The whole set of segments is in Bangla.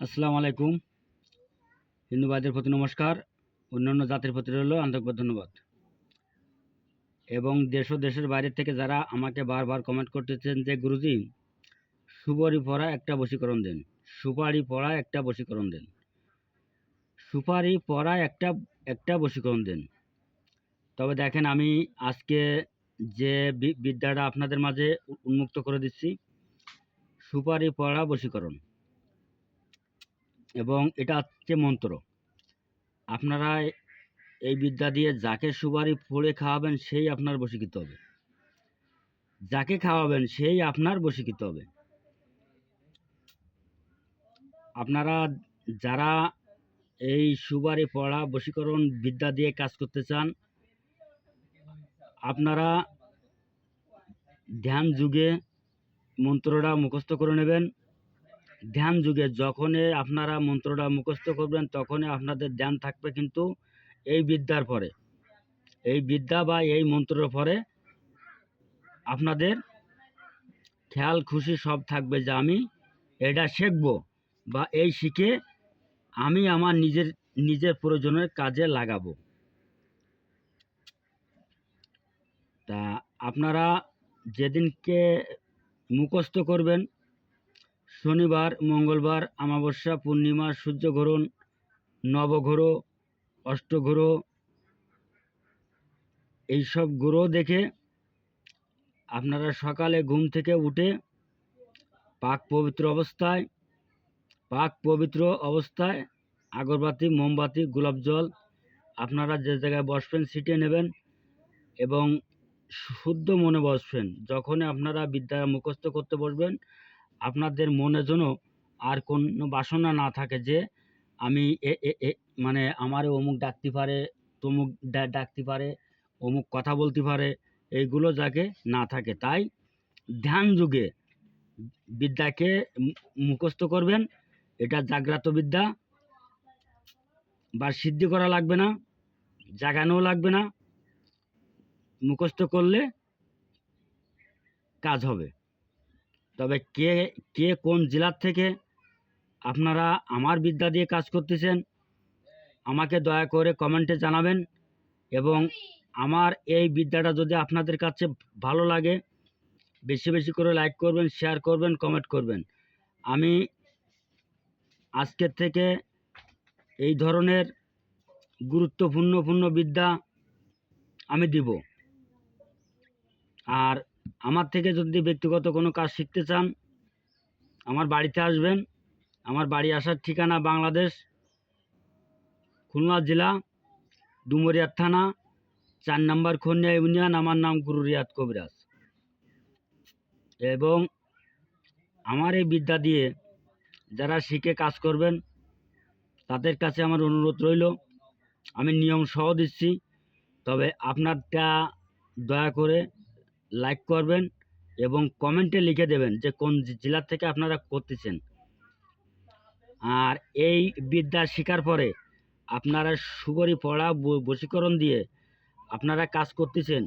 আসসালামু আলাইকুম। হিন্দু ভাইদের প্রতি নমস্কার। অন্যান্য জাতির প্রতি রইল আন্তরিক ধন্যবাদ। এবং দেশ ও দেশের বাইরে থেকে যারা আমাকে বারবার কমেন্ট করতেছেন যে, গুরুজি সুপারি পড়া একটা বশীকরণ দেন। সুপারি পড়া একটা বশীকরণ দেন। সুপারি পড়া একটা একটা বশীকরণ দেন। তবে দেখেন, আমি আজকে যে বিদ্যাটা আপনাদের মাঝে উন্মুক্ত করে দিচ্ছি সুপারি পড়া বশীকরণ। এবং এটা হচ্ছে মন্ত্র। আপনারা এই বিদ্যা দিয়ে যাকে সুপারি পড়ে খাওয়াবেন, সেই আপনার বশীকৃত হবে। যাকে খাওয়াবেন, সেই আপনার বশীকৃত হবে। আপনারা যারা এই সুপারি পড়া বশীকরণ বিদ্যা দিয়ে কাজ করতে চান, আপনারা ধ্যান যুগে মন্ত্রটা মুখস্থ করে নেবেন। ধ্যান যুগে যখনই আপনারা মন্ত্রটা মুখস্থ করবেন, তখনই আপনাদের ধ্যান থাকবে কিন্তু এই বিদ্যার পরে। এই বিদ্যা বা এই মন্ত্রের পরে আপনাদের খেয়াল, খুশি সব থাকবে যে আমি এটা শিখব বা এই শিখে আমি আমার নিজের নিজের প্রয়োজনের কাজে লাগাবো। তা আপনারা যেদিনকে মুখস্থ করবেন শনিবার, মঙ্গলবার, অমাবস্যা, পূর্ণিমা, সূর্যগ্রহণ, নবগ্রহ, অষ্টগ্রহ, এইসব গ্রহ দেখে আপনারা সকালে ঘুম থেকে উঠে পাক পবিত্র অবস্থায়, পাক পবিত্র অবস্থায় আগরবাতি, মোমবাতি, গোলাপ জল আপনারা যে জায়গায় বসবেন ছিটিয়ে নেবেন এবং শুদ্ধ মনে বসবেন। যখনই আপনারা বিদ্যা মুখস্থ করতে বসবেন আপনাদের মনে যেন আর কোনো বাসনা না থাকে যে আমি এ, এ- মানে আমার অমুক ডাকতে পারে, তমুক ডাকতে পারে, অমুক কথা বলতে পারে, এইগুলো যাকে না থাকে। তাই ধ্যান যুগে বিদ্যাকে মুখস্থ করবেন, এটা জাগ্রত বিদ্যা। বা সিদ্ধি করা লাগবে না, জাগানোও লাগবে না, মুখস্থ করলে কাজ হবে। তবে কে কে কোন জেলার থেকে আপনারা আমার বিদ্যা দিয়ে কাজ করতেছেন, আমাকে দয়া করে কমেন্টে জানাবেন এবং আমার এই বিদ্যাটা যদি আপনাদের কাছে ভালো লাগে, বেশি বেশি করে লাইক করবেন, শেয়ার করবেন, কমেন্ট করবেন। আমি আজকের থেকে এই ধরনের গুরুত্বপূর্ণ পূর্ণ বিদ্যা আমি দিব। আর আমার থেকে যদি ব্যক্তিগত কোনো কাজ শিখতে চান, আমার বাড়িতে আসবেন। আমার বাড়ি আসার ঠিকানা বাংলাদেশ, খুলনা জেলা ডুমরিয়ার থানা, চার নম্বর খনিয়া ইউনিয়ন, আমার নাম গুরু রিয়াদ কবিরাজ। এবং আমার এই বিদ্যা দিয়ে যারা শিখে কাজ করবেন, তাদের কাছে আমার অনুরোধ রইল। আমি নিয়ম সহ দিচ্ছি, তবে আপনারটা দয়া করে লাইক করবেন এবং কমেন্টে লিখে দেবেন যে কোন জেলা থেকে আপনারা করতেছেন। আর এই বিদ্যা শেখার পরে আপনারা সুবরি পড়া বশীকরণ দিয়ে আপনারা কাজ করতেছেন।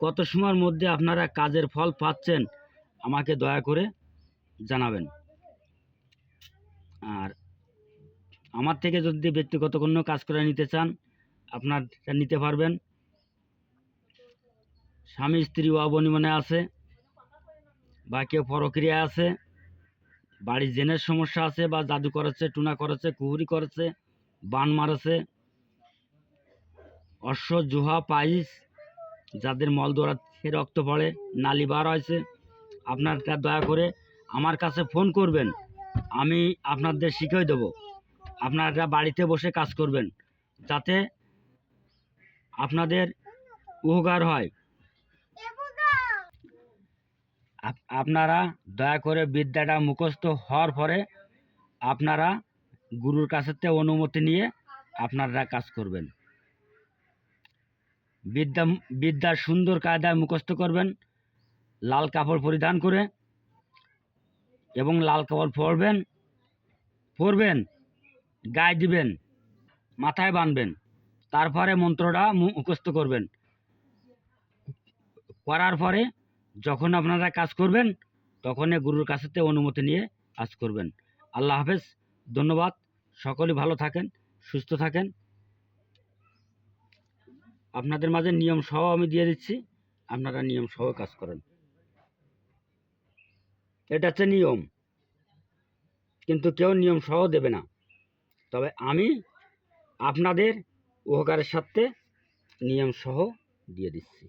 কত সময়ের মধ্যে আপনারা কাজের ফল পাচ্ছেন আমাকে দয়া করে জানাবেন। আর আমার থেকে যদি ব্যক্তিগত কোনো কাজ করে নিতে চান আপনার নিতে পারবেন। স্বামী স্ত্রী অবনিমনে আছে, বা কেউ পরক্রিয়া আছে, বাড়ির জেনের সমস্যা আছে, বা জাদু করেছে, টুনা করেছে, কুহুরি করেছে, বান মারেছে, অশ্ব, জুহা, পাইস, যাদের মল দৌড়াচ্ছে রক্ত পড়ে, নালি বার হয়েছে, আপনারটা দয়া করে আমার কাছে ফোন করবেন, আমি আপনাদের শিখিয়ে দেবো। আপনারা বাড়িতে বসে কাজ করবেন, যাতে আপনাদের উপকার হয়। আপনারা দয়া করে বিদ্যাটা মুখস্থ হওয়ার পরে আপনারা গুরুর কাছে থেকে অনুমতি নিয়ে আপনারা কাজ করবেন। বিদ্যা, বিদ্যার সুন্দর কায়দায় মুখস্থ করবেন, লাল কাপড় পরিধান করে এবং লাল কাপড় পরবেন পরবেন, গায়ে দিবেন, মাথায় বাঁধবেন, তারপরে মন্ত্রটা মুখস্থ করবেন। করার পরে যখন আপনারা কাজ করবেন তখন গুরুর কাছে থেকে অনুমতি নিয়ে কাজ করবেন। আল্লাহ হাফেজ, ধন্যবাদ। সকলে ভালো থাকেন, সুস্থ থাকেন। আপনাদের মাঝে নিয়ম সহ আমি দিয়ে দিচ্ছি, আপনারা নিয়ম সহ কাজ করেন। এটা হচ্ছে নিয়ম। কিন্তু কেউ নিয়ম সহ দেবে না। তবে আমি আপনাদের উপকারের সাথে নিয়ম সহ দিয়ে দিচ্ছি।